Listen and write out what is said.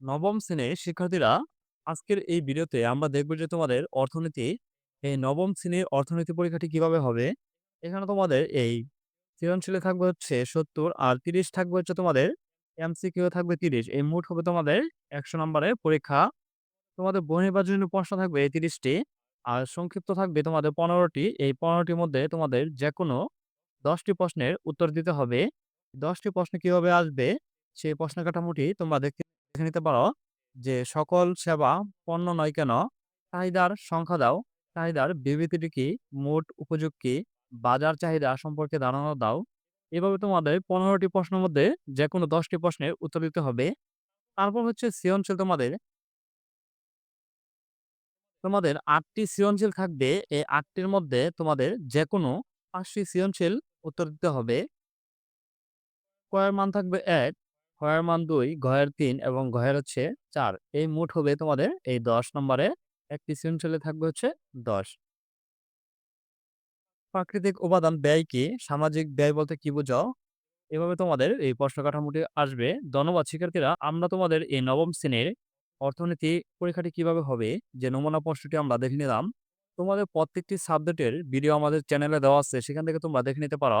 নবম শ্রেণির শিক্ষার্থীরা আজকের এই ভিডিওতে আমরা দেখব যে তোমাদের অর্থনীতি, এই নবম শ্রেণির অর্থনীতি পরীক্ষাটি কীভাবে হবে। এখানে তোমাদের এই সৃজনশীলে থাকবে হচ্ছে সত্তর আর তিরিশ থাকবে হচ্ছে তোমাদের এমসিকিউ থাকবে তিরিশ। এই মোট হবে তোমাদের একশো নম্বরের পরীক্ষা। তোমাদের বহির্বাচনী প্রশ্ন থাকবে এই তিরিশটি আর সংক্ষিপ্ত থাকবে তোমাদের পনেরোটি। এই পনেরোটির মধ্যে তোমাদের যে কোনো দশটি প্রশ্নের উত্তর দিতে হবে। দশটি প্রশ্ন কীভাবে আসবে সেই প্রশ্ন কাঠামোটি তোমরা দেখতে দেখে নিতে পারো যে সকল সেবা পণ্য নয় কেন? চাহিদার সংখ্যা দাও। চাহিদার বিবৃতিটি কি? মোট উপযোগ কি? বাজার চাহিদা সম্পর্কে ধারণা দাও। এভাবে তোমাদের পনেরোটি প্রশ্নের মধ্যে যে কোনো দশটি প্রশ্নের উত্তর দিতে হবে। তারপর হচ্ছে সৃজনশীল তোমাদের তোমাদের আটটি সৃজনশীল থাকবে। এই আটটির মধ্যে তোমাদের যে কোনো পাঁচটি সৃজনশীল উত্তর দিতে হবে। কয়ের মান থাকবে এক ক্ষয়ের মান দুই ঘয়ের তিন এবং ঘয়ের হচ্ছে চার। এই মোট হবে তোমাদের এই দশ নম্বরে একটি সৃজনশীলে থাকবে হচ্ছে দশ। প্রাকৃতিক উপাদান ব্যয় কি? সামাজিক ব্যয় বলতে কি বোঝাও? এভাবে তোমাদের এই প্রশ্ন কাঠামোটি আসবে। ধন্যবাদ, শিক্ষার্থীরা। আমরা তোমাদের এই নবম শ্রেণির অর্থনীতি পরীক্ষাটি কীভাবে হবে? যে নমুনা প্রশ্নটি আমরা দেখে নিলাম। তোমাদের প্রত্যেকটি সাবজেক্টের ভিডিও আমাদের চ্যানেলে দেওয়া আছে, সেখান থেকে তোমরা দেখে নিতে পারো।